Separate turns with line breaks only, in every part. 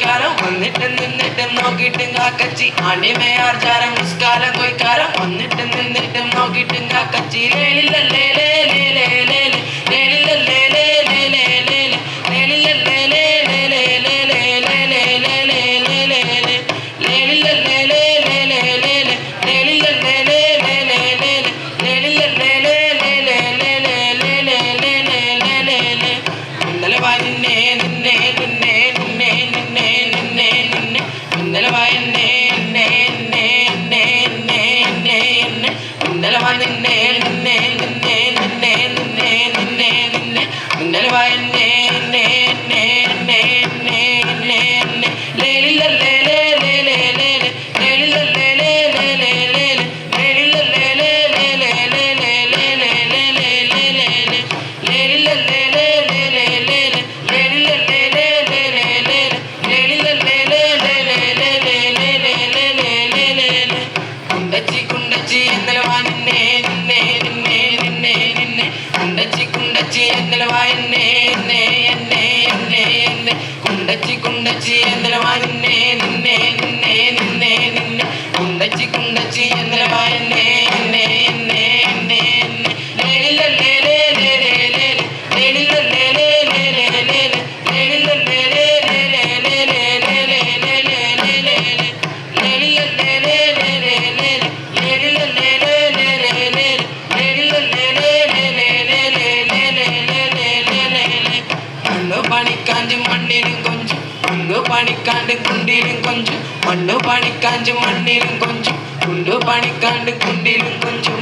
കൊയ്ക്കാരം വന്നിട്ട് നിന്നിട്ട് നോക്കിയിട്ടും കാക്കച്ചി. അണിമയാർചാരം മുസ്കാരം കൊയ്ക്കാരം. വന്നിട്ട് നിന്നിട്ടും നോക്കിയിട്ടും കാക്കച്ചി. ലേലില്ലല്ലേ പണിക്കാഞ്ച് മണ്ണിനും കൊഞ്ചും മണ്ണ് പണിക്കാണ്ട് കുണ്ടിനും കൊഞ്ചും മണ്ണ് പണിക്കാഞ്ച് മണ്ണിനും കൊഞ്ചും കുണ്ടു പണിക്കാണ്ട് കുണ്ടിലും കുഞ്ചും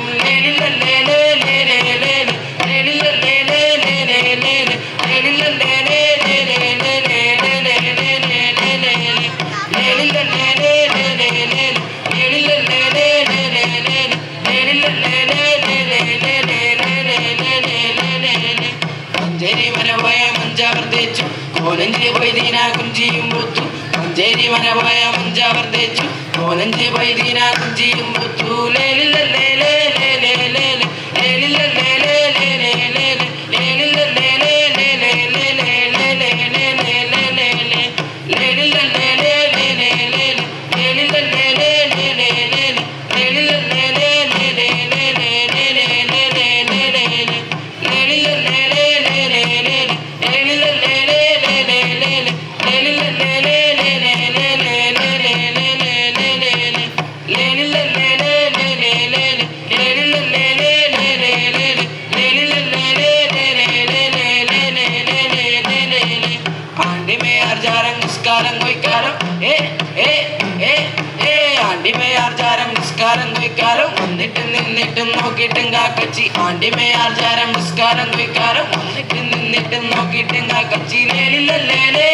മഞ്ചാവർത്തിച്ചു കോലഞ്ചിലെ പോയി ദീനാകും ചെയ്യും പൂത്തു മഞ്ചേരി മനപോയ മഞ്ചാവർത്തേച്ചു മോനഞ്ച് പൈതീനാഞ്ചിയും പുത്തൂലേ ലേ ലേ ലേ കുയിക്കാരം വന്നിട്ട് നിന്നിട്ടും നോക്കിയിട്ടും കാക്കച്ചി. ആണ്ടിമേ ആചാരം പുസ്കാരം കുയിക്കാരം വന്നിട്ട് നിന്നിട്ടും നോക്കിയിട്ടും കാക്കച്ചി. ലേലില്ലല്ലേ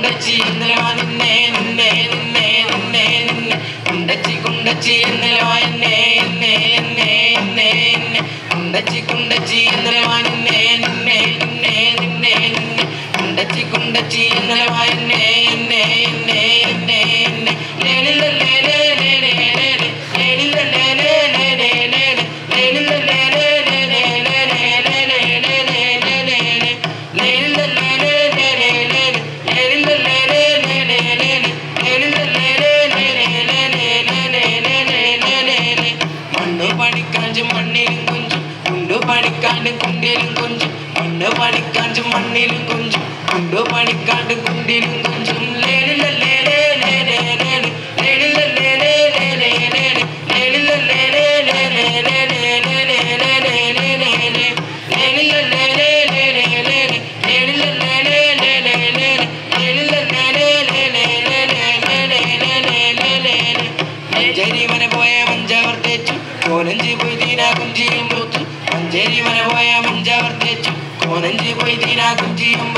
കുണ്ടച്ചി ഇന്നലെ നിന്നെ നിന്നെ നിന്നെ നിന്നെ നിന്നെ. കുണ്ടച്ചി കുണ്ടച്ചി ഇന്നലെ എന്നെ എന്നെ എന്നെ എന്നെ എന്നെ കുണ്ടച്ചി കുണ്ടച്ചി ഇന്നലെ നിന്നെ നിന്നെ നിന്നെ നിന്നെ നിന്നെ. കുണ്ടച്ചി കുണ്ടച്ചി ഇന്നലെ പണിക്കാഞ്ച് മണ്ണിലും കുഞ്ചും. ഉണ്ടു പണിക്കാണ്ട് കുണ്ടിലും കുഞ്ചും. മണ്ണ് പണിക്കാഞ്ച് മണ്ണിലും കുഞ്ചും. ഉണ്ടു പണിക്കാണ്ട് കുണ്ടിലും കുഞ്ചും. ആവർത്തിച്ചു കോനഞ്ചി പോയി തീരാ കുഞ്ചിയും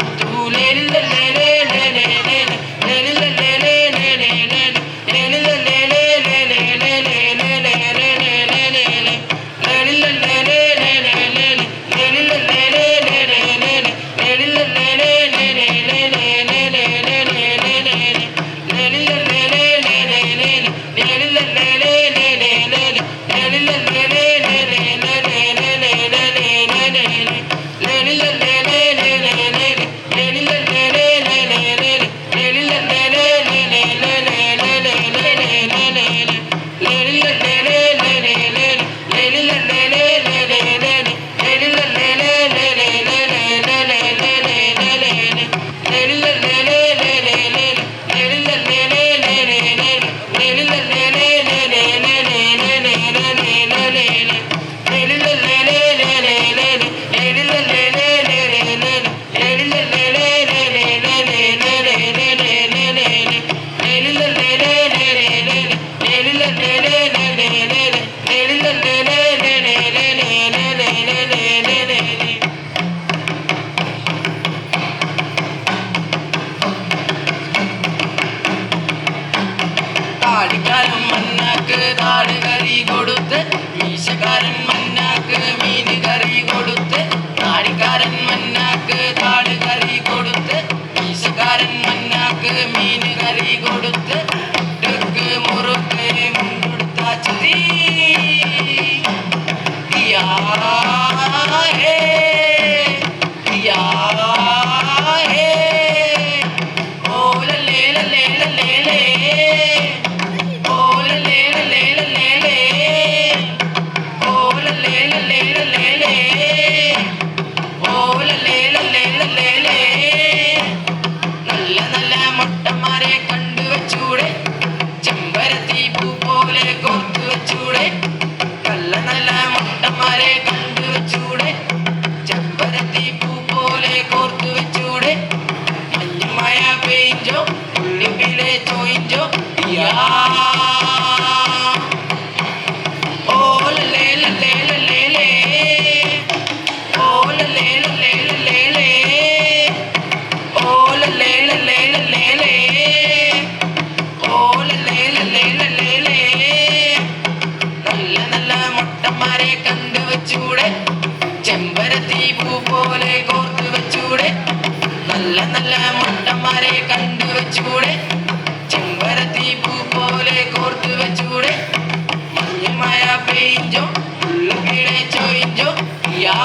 താടിക്കാരൻ മണ്ണാക്ക് താട് കറി കൊടുത്ത് മീശക്കാരൻ മണ്ണാക്ക് മീൻ കറി കൊടുത്ത് ചോയിഞ്ചോ ചൂടെ വെച്ചൂടെ? ചെമ്പരത്തി പൂ പോലെ കോർത്തു വെച്ചൂടെ? മഞ്ഞമായ പെയിഞ്ചോ ഉള്ളു കിഴച്ചോയിഞ്ചോ യാ